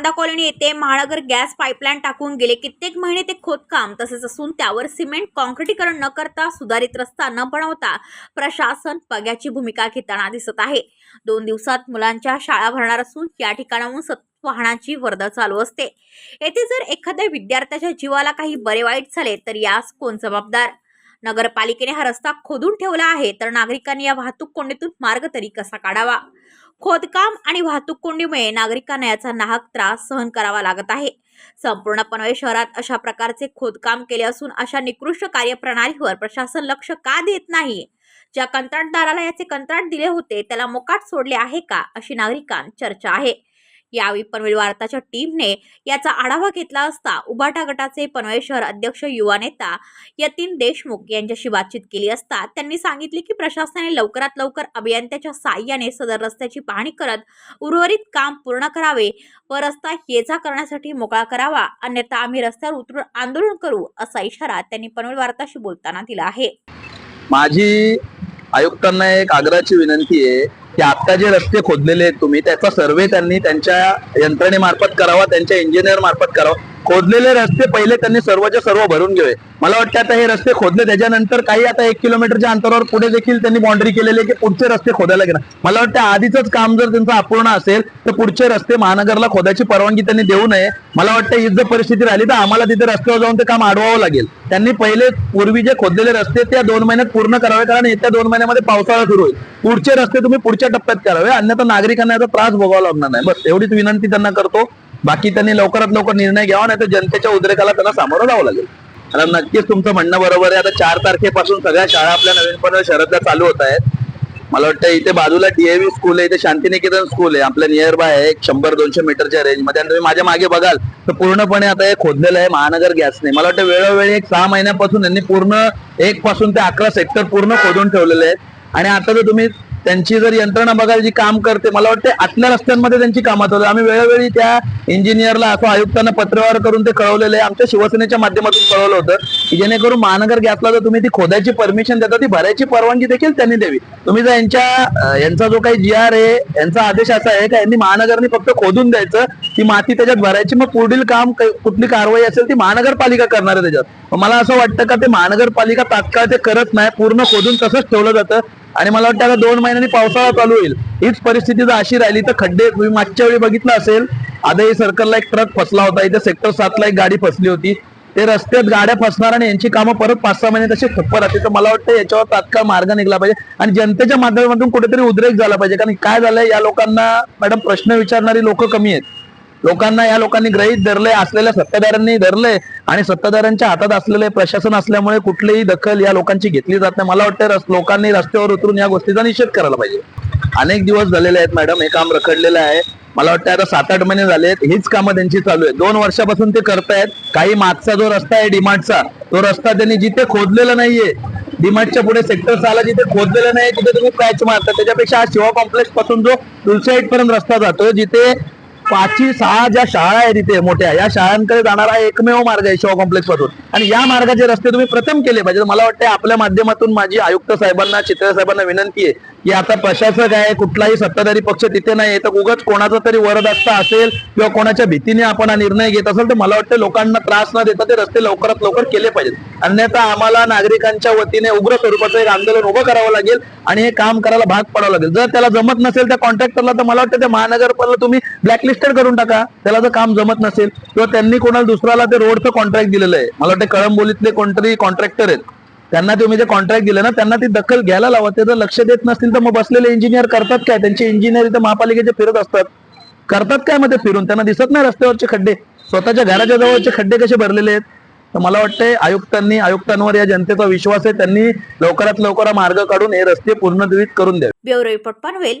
नवीन colony येथे महानगर gas pipeline टाकून गेले. कित्येक महिने ते खोदकाम तसेच असून त्यावर सिमेंट कॉन्क्रिटीकरण न करता सुधारित रस्ता न बनवता प्रशासन पग्याची भूमिका घेताना दिसत आहे. दोन दिवसात मुलांच्या शाळा भरणार असून या ठिकाणाहून सत वाहनाची वर्दळ चालू असते. येथे जर एखाद्या विद्यार्थ्याच्या जीवाला काही बरे वाईट झाले तर यास कोण जबाबदार? नगरपालिकेने हा रस्ता खोदून ठेवला आहे तर नागरिकांनी या वाहतूक कोंडीतून मार्ग तरी कसा काढावा? खोदकाम आणि वाहतूक कोंडीमुळे नागरिकांना याचा नाहक त्रास सहन करावा लागत आहे. संपूर्ण पनवेल शहरात अशा प्रकारचे खोदकाम केले असून अशा निकृष्ट कार्यप्रणालीवर प्रशासन लक्ष का देत नाही? ज्या कंत्राटदाराला याचे कंत्राट दिले होते त्याला मोकाट सोडले आहे का? अशी नागरिकांत चर्चा आहे. यावेळी पनवेल वार्ताच्या टीमने याचा आढावा घेतला असता उभाटा गटाचे पनवेल शहर अध्यक्ष युवा नेता यतीन देशमुख यांच्याशी बातचीत केली असता त्यांनी सांगितले की प्रशासनाने लवकरात लवकर अभियंत्याच्या साह्याने सदर रस्त्याची पाहणी करत उर्वरित काम पूर्ण करावे व रस्ता ये जा करण्यासाठी मोकळा करावा अन्यथा आम्ही रस्त्यावर उतरून आंदोलन करू असा इशारा त्यांनी पनवेल वार्ताशी बोलताना दिला आहे. माझी आयुक्तांना एक आग्रहाची विनंती आहे की आता जे रस्ते खोदलेले आहेत तुम्ही त्याचा सर्वे त्यांनी त्यांच्या यंत्रणेमार्फत करावा त्यांच्या इंजिनियर मार्फत करावा. खोदलेले रस्ते पहिले त्यांनी सर्वच्या सर्व भरून घ्यावे मला वाटतं आता हे रस्ते खोदले त्याच्यानंतर काही आता एक किलोमीटरच्या अंतरावर पुढे देखील त्यांनी बाउंड्री केलेली की पुढचे रस्ते खोदायला गेला. मला वाटतं आधीच काम जर त्यांचं अपूर्ण असेल तर पुढचे रस्ते महानगरला खोदायची परवानगी त्यांनी देऊ नये. मला वाटतं ही जर परिस्थिती राहिली तर आम्हाला तिथे रस्त्यावर जाऊन ते काम अडवावं लागेल. त्यांनी पहिले पूर्वी जे खोदलेले रस्ते त्या दोन महिन्यात पूर्ण करावे कारण येत्या दोन महिन्यामध्ये पावसाळा सुरू होईल. पुढचे रस्ते तुम्ही पुढच्या टप्प्यात करावे अन्यथा नागरिकांना याचा त्रास भोगावा लागणार नाही. बस एवढीच विनंती त्यांना करतो. बाकी त्यांनी लवकरात लवकर निर्णय घ्यावा नाही तर जनतेच्या उद्रेकाला त्यांना सामोरं जावं लागेल. कारण नक्कीच तुमचं म्हणणं बरोबर आहे. आता चार तारखेपासून सगळ्या शाळा आपल्या नवीन पनवेल शहरातल्या चालू होत आहेत. मला वाटतं इथे बाजूला डीएव्ही स्कूल आहे इथे शांतिनिकेतन स्कूल आहे. आपल्या नियर बाय आहे एक शंभर दोनशे मीटरच्या रेंजमध्ये आणि तुम्ही माझ्या मागे बघाल तर पूर्णपणे आता हे खोदलेलं आहे महानगर गॅसने मला वाटतं वेळोवेळी एक सहा महिन्यापासून यांनी पूर्ण एक पासून ते अकरा सेक्टर पूर्ण खोदून ठेवलेले आहेत. आणि आता जर तुम्ही त्यांची जर यंत्रणा बघायला जी काम करते मला वाटते आतल्या रस्त्यांमध्ये त्यांची कामात होतात आम्ही वेळोवेळी त्या इंजिनियरला असं आयुक्तांना पत्रव्यवहार करून ते कळवलेलं आहे. आमच्या शिवसेनेच्या माध्यमातून कळवलं होतं की जेणेकरून महानगर गॅसला जर तुम्ही ती खोदायची परमिशन देता ती भरायची परवानगी देखील त्यांनी द्यावी. तुम्ही जर यांच्या यांचा जो काही जी आर आहे यांचा आदेश असा आहे का यांनी महानगरने फक्त खोदून द्यायचं ती माती त्याच्यात भरायची मग पुढील काम कुठली कारवाई असेल ती महानगरपालिका करणार आहे त्याच्यात. मला असं वाटतं का ते महानगरपालिका तात्काळ ते करत नाही पूर्ण खोदून तसंच ठेवलं जातं. आणि मला वाटतं आता दोन महिन्यांनी पावसाळा चालू होईल. हीच परिस्थिती जर अशी राहिली तर खड्डे तुम्ही मागच्या वेळी बघितलं असेल आदही सर्कलला एक ट्रक फसला होता इथे सेक्टर सातला एक गाडी फसली होती. ते रस्त्यात गाड्या फसणार आणि यांची कामं परत पाच सहा महिने तशी ठप्प राहते. तर मला वाटतं याच्यावर तात्काळ मार्ग निघला पाहिजे आणि जनतेच्या माध्यमातून कुठेतरी उद्रेक झाला पाहिजे. कारण काय झालंय या लोकांना मॅडम प्रश्न विचारणारी लोक कमी आहेत. लोकांना या लोकांनी ग्रहित धरले असलेल्या सत्ताधाऱ्यांनी धरले आणि सत्ताधाऱ्यांच्या हातात असलेले प्रशासन असल्यामुळे कुठलीही दखल या लोकांची घेतली जात नाही. मला वाटतं लोकांनी रस्त्यावर उतरून या गोष्टीचा निषेध करायला पाहिजे. अनेक दिवस झालेले आहेत मॅडम हे काम रखडलेलं आहे. मला वाटतं आता सात आठ महिने झाले आहेत हीच कामं त्यांची चालू आहे दोन वर्षापासून ते करतायत. काही मागचा जो रस्ता आहे डिमार्टचा तो रस्ता त्यांनी जिथे खोदलेला नाहीये डिमार्टच्या पुढे सेक्टर सहाला जिथे खोदलेलं नाही तिथे तुम्ही पॅच मारता. त्याच्यापेक्षा हा शिवा कॉम्प्लेक्सपासून जो तुलसाईट पर्यंत रस्ता जातो जिथे पाचवी सहा ज्या शाळा आहेत तिथे मोठ्या या शाळांकडे जाणारा एकमेव मार्ग आहे शिवा कॉम्प्लेक्सपासून आणि या मार्गाचे रस्ते तुम्ही प्रथम केले पाहिजे. मला वाटतं आपल्या माध्यमातून माझी आयुक्त साहेबांना चित्र साहेबांना विनंती आहे की आता प्रशासक आहे कुठलाही सत्ताधारी पक्ष तिथे नाही तर उगाच कोणाचा तरी वरदस्ता असेल किंवा कोणाच्या भीतीने आपण हा निर्णय घेत असेल तर मला वाटतं लोकांना त्रास न देता ते रस्ते लवकरात लवकर केले पाहिजेत. अन्यथा आम्हाला नागरिकांच्या वतीने उग्र स्वरूपाचं एक आंदोलन उभं करावं लागेल आणि हे काम करायला भाग पाडावं लागेल. जर त्याला जमत नसेल त्या कॉन्ट्रॅक्टरला तर मला वाटतं त्या महानगरपाला तुम्ही ब्लॅकलिस्ट ब्लॅकलिस्टेड करून टाका. त्याला जर काम जमत नसेल किंवा त्यांनी कोणाला दुसऱ्याला ते रोडचं कॉन्ट्रॅक्ट दिलेलं आहे. मला वाटतं कळंबोलीतले कोणतरी कॉन्ट्रॅक्टर आहेत. त्यांना तुम्ही जे कॉन्ट्रॅक्ट दिले ना त्यांना ती दखल घ्यायला लावा. ते जर लक्ष देत नसतील तर मग बसलेले इंजिनियर करतात काय? त्यांचे इंजिनियर इथं महापालिकेचे फिरत असतात करतात काय मध्ये फिरून? त्यांना दिसत नाही रस्त्यावरचे खड्डे. स्वतःच्या घराच्या जवळचे खड्डे कसे भरलेले आहेत? तर मला वाटतंय आयुक्तांनी आयुक्तांवर या जनतेचा विश्वास आहे. त्यांनी लवकरात लवकर मार्ग काढून हे रस्ते पूर्णद्वित करून द्यावे. Bureau report Panvel